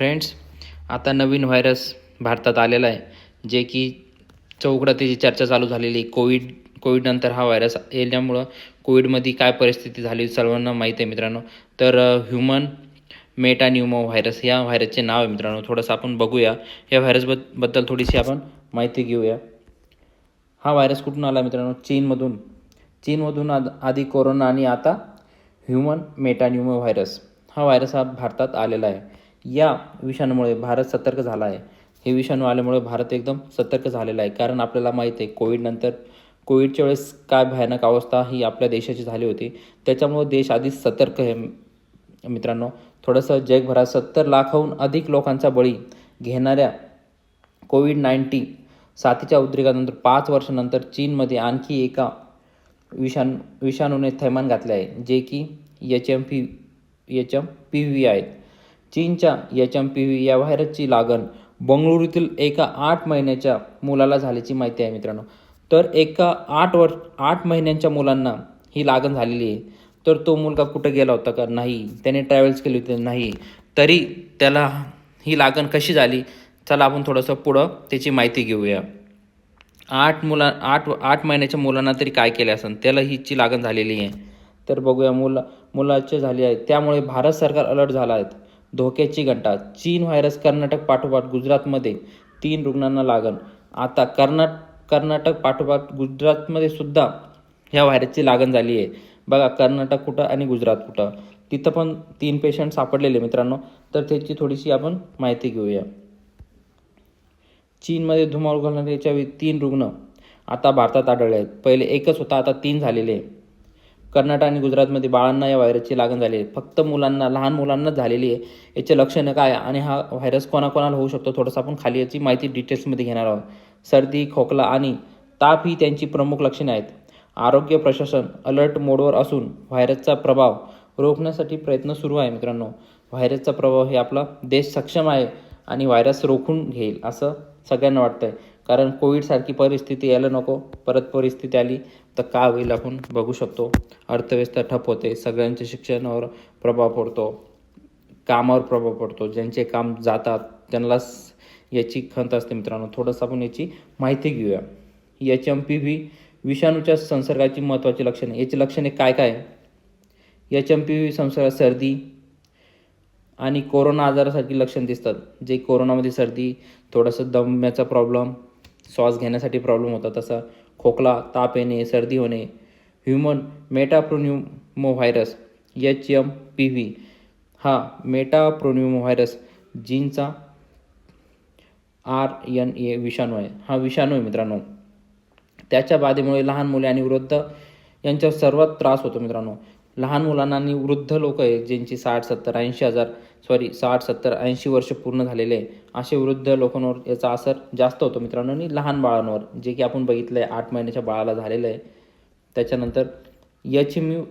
Friends आता नवीन virus भारतात आलेला आहे जे की चौकडं त्याची चर्चा चालू झालेली आहे. कोविड कोविडनंतर हा व्हायरस येण्यामुळं कोविडमध्ये काय परिस्थिती झाली सर्वांना माहीत आहे मित्रांनो. तर ह्युमन मेटान्युमो व्हायरस या व्हायरसचे नाव आहे मित्रांनो. थोडंसं आपण बघूया. या व्हायरसबदबद्दल थोडीशी आपण माहिती घेऊया. हा व्हायरस कुठून आला मित्रांनो? चीनमधून. चीनमधून आद आधी कोरोना आणि आता ह्युमन मेटान्युमो व्हायरस हा व्हायरस हा भारतात आलेला आहे. या विषाणूमुळे भारत सतर्क झाला आहे. हे विषाणू आल्यामुळे भारत एकदम सतर्क झालेला आहे. कारण आपल्याला माहीत आहे कोविडनंतर कोविडच्या वेळेस काय भयानक अवस्था ही आपल्या देशाची झाली होती. त्याच्यामुळे देश आधीच सतर्क आहे. मित्रांनो थोडंसं जगभरात सत्तर लाखाहून अधिक लोकांचा बळी घेणाऱ्या कोविड नाईन्टीन साथीच्या उद्रेकानंतर पाच वर्षानंतर चीनमध्ये आणखी एका विषाणू विषाणूने थैमान घातले आहे जे की H M P H M P V आहेत. चीनच्या एच एम पी व्ही या व्हायरसची लागण बंगळुरूतील एका आठ महिन्याच्या मुलाला झाल्याची माहिती आहे मित्रांनो. तर एका आठ वर्ष आठ महिन्यांच्या मुलांना ही लागण झालेली आहे. तर तो मुलगा कुठं गेला होता का? नाही. त्याने ट्रॅव्हल्स केली होती नाही. तरी त्याला ही लागण कशी झाली? चला आपण थोडंसं पुढं त्याची माहिती घेऊया. आठ मुला आठ आठ महिन्याच्या मुलांना तरी काय केले असेल त्याला हिची लागण झालेली आहे. तर बघूया मुला मुलाचे झाली आहे. त्यामुळे भारत सरकार अलर्ट झाला आहे. धोक्याची घंटा. चीन व्हायरस कर्नाटक पाठोपाठ गुजरातमध्ये तीन रुग्णांना लागण. आता कर्नाट कर्नाटक पाठोपाठ गुजरातमध्ये सुद्धा ह्या व्हायरसची लागण झाली आहे. बघा कर्नाटक कुठं आणि गुजरात कुठं? तिथं पण तीन पेशंट सापडलेले मित्रांनो. तर त्याची थोडीशी आपण माहिती घेऊया. चीनमध्ये धुमाळ घालणाऱ्याच्या तीन रुग्ण आता भारतात आढळले आहेत. पहिले एकच होता आता तीन झालेले आहे कर्नाटक आणि गुजरातमध्ये बाळांना या व्हायरसची लागण झाली आहे. फक्त मुलांना लहान मुलांनाच झालेली आहे. याचे लक्षणं काय आणि हा व्हायरस कोणाकोणाला होऊ शकतो? थोडंसं आपण खाली याची माहिती डिटेल्समध्ये घेणार आहोत. सर्दी खोकला आणि ताप ही त्यांची प्रमुख लक्षणे आहेत. आरोग्य प्रशासन अलर्ट मोडवर असून व्हायरसचा प्रभाव रोखण्यासाठी प्रयत्न सुरू आहे मित्रांनो. व्हायरसचा प्रभाव हे आपला देश सक्षम आहे आणि व्हायरस रोखून घेईल असं सगळ्यांना वाटतं आहे कारण कोविडसारखी परिस्थिती यायला नको. परत परिस्थिती आली तर का होईल आपण बघू शकतो. अर्थव्यवस्था ठप होते. सगळ्यांच्या शिक्षणावर प्रभाव पडतो. कामावर प्रभाव पडतो. ज्यांचे काम जातात त्यांनाच याची खंत असते मित्रांनो. थोडंसं आपण याची माहिती घेऊया. एच एम पी व्ही विषाणूच्या संसर्गाची महत्त्वाची लक्षणे. याची लक्षणे काय काय? एच एम पी व्ही संसर्ग सर्दी आणि कोरोना आजारासारखी लक्षण दिसतात. जे कोरोनामध्ये सर्दी थोडंसं दम्याचा प्रॉब्लेम श्वास घेण्यासाठी प्रॉब्लेम होता. तसा खोकला ताप येणे सर्दी होणे human metapneumovirus H M P V हा मेटाप्रोन्युमो व्हायरस जीनचा आर एन ए विषाणू आहे. हा विषाणू आहे मित्रांनो. त्याच्या बाधेमुळे लहान मुले आणि वृद्ध यांच्यावर सर्वात त्रास होतो मित्रांनो. लहान मुलांना आणि वृद्ध लोक आहे ज्यांची साठ सत्तर ऐंशी हजार सॉरी साठ सत्तर ऐंशी वर्ष पूर्ण झालेले आहे असे वृद्ध लोकांवर याचा असर जास्त होतो मित्रांनो. आणि लहान बाळांवर जे की आपण बघितलं आहे आठ महिन्याच्या बाळाला झालेलं आहे. त्याच्यानंतर H M U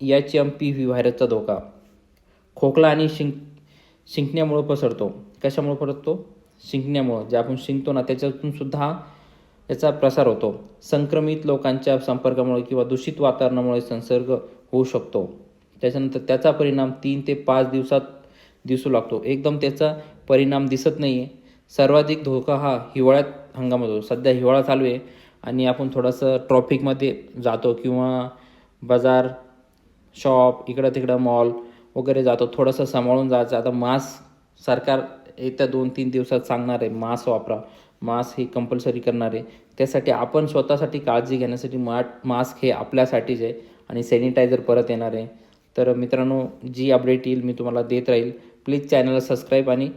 H M P V व्हायरसचा धोका. खोकला आणि शिंक शिंकण्यामुळं पसरतो. कशामुळे पसरतो? शिंकण्यामुळं. जे आपण शिंकतो ना त्याच्यातून सुद्धा हा याचा प्रसार होतो. संक्रमित लोकांच्या संपर्कामुळे किंवा दूषित वातावरणामुळे संसर्ग होऊ शकतो. त्याच्यानंतर त्याचा परिणाम तीन ते पाच दिवसात दिसू लागतो. एकदम त्याचा परिणाम दिसत नाही आहे सर्वाधिक धोका हा हिवाळ्यात हंगामात होतो. सध्या हिवाळा चालू आहे आणि आपण थोडंसं ट्रॉफिकमध्ये जातो किंवा बाजार शॉप इकडं तिकडं मॉल वगैरे जातो. थोडंसं सांभाळून जायचं. आता मास्क सरकार येत्या दोन तीन दिवसात सांगणार आहे मास्क वापरा. मास्क हे कंपल्सरी करणार. आहे त्यासाठी आपण स्वतःसाठी काळजी घेण्यासाठी मा मास्क हे आपल्यासाठीच आहे आणि सॅनिटायझर परत येणार आहे. तर मित्रांनो जी अपडेट येईल मी तुम्हाला देत राहील. प्लीज चॅनलला सबस्क्राईब आणि